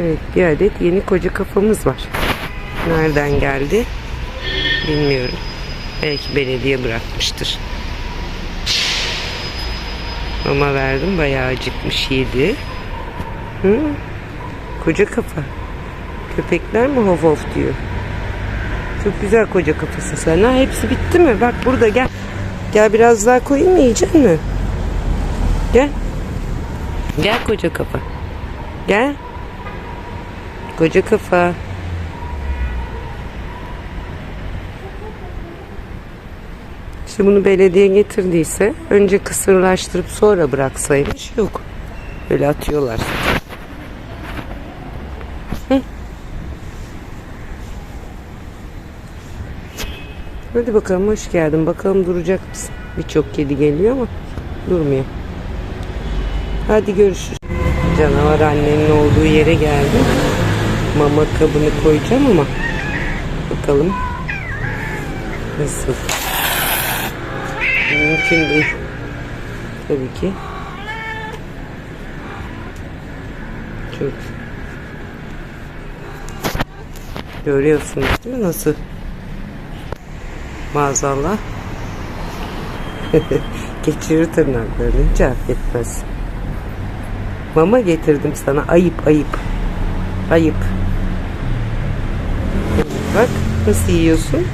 Evet bir adet yeni koca kafamız var. Nereden geldi bilmiyorum. Belki belediye bırakmıştır. Mama verdim bayağı acıkmış yedi. Hı? Koca kafa. Köpekler mi hof hof diyor. Çok güzel koca kafası sen. Ha, hepsi bitti mi? Bak burada gel. Gel biraz daha koyayım mı yiyecek mi? Gel. Gel koca kafa. Gel. Koca kafa. İşte bunu belediye getirdiyse önce kısırlaştırıp sonra bıraksaymış yok. Böyle atıyorlar. Hadi bakalım hoş geldin. Bakalım duracak mısın? Birçok kedi geliyor ama durmuyor. Hadi görüşürüz. Canavar annenin olduğu yere geldim. Mama kabını koyacağım ama bakalım nasıl. Mümkün değil. Tabii ki. Çok. Görüyorsunuz değil mi nasıl? Maazallah. Geçirir tırnaklarını hiç affetmez. Mama getirdim sana. Ayıp ayıp. Ayıp. Bak nasıl yiyorsun.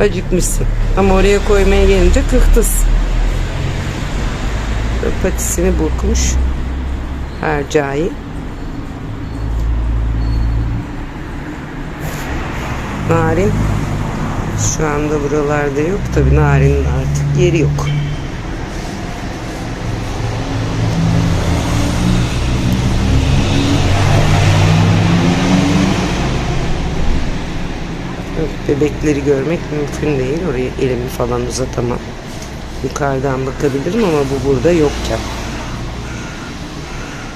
Acıkmışsın. Ama oraya koymaya gelince kıhtız. Patisini burkmuş. Hercai. Narin şu anda buralarda yok. Tabii Narin'in artık yeri yok. Bebekleri görmek mümkün değil. Oraya elimi falan uzatamam. Yukarıdan bakabilirim ama bu burada yokken.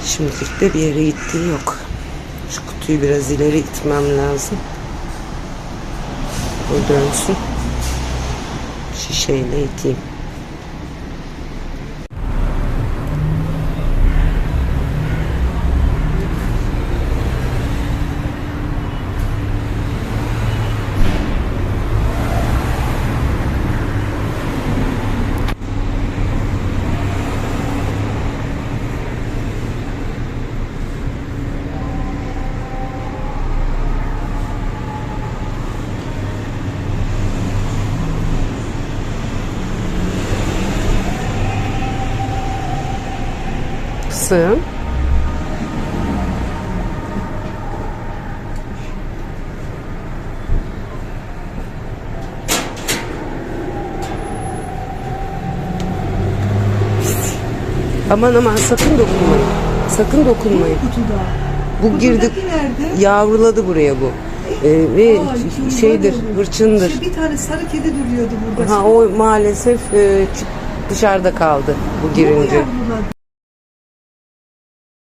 Şimdilik de bir yere gittiği yok. Şu kutuyu biraz ileri itmem lazım. O dönsün. Şişeyle iteyim. Sığın. Aman aman sakın dokunmayın. Sakın dokunmayın. kutuda. Bu girdi yavruladı buraya bu. Ee, ve içinde şeydir, hırçındır. İşte bir tane sarı kedi duruyordu burada. Ha o maalesef e, dışarıda kaldı bu girince.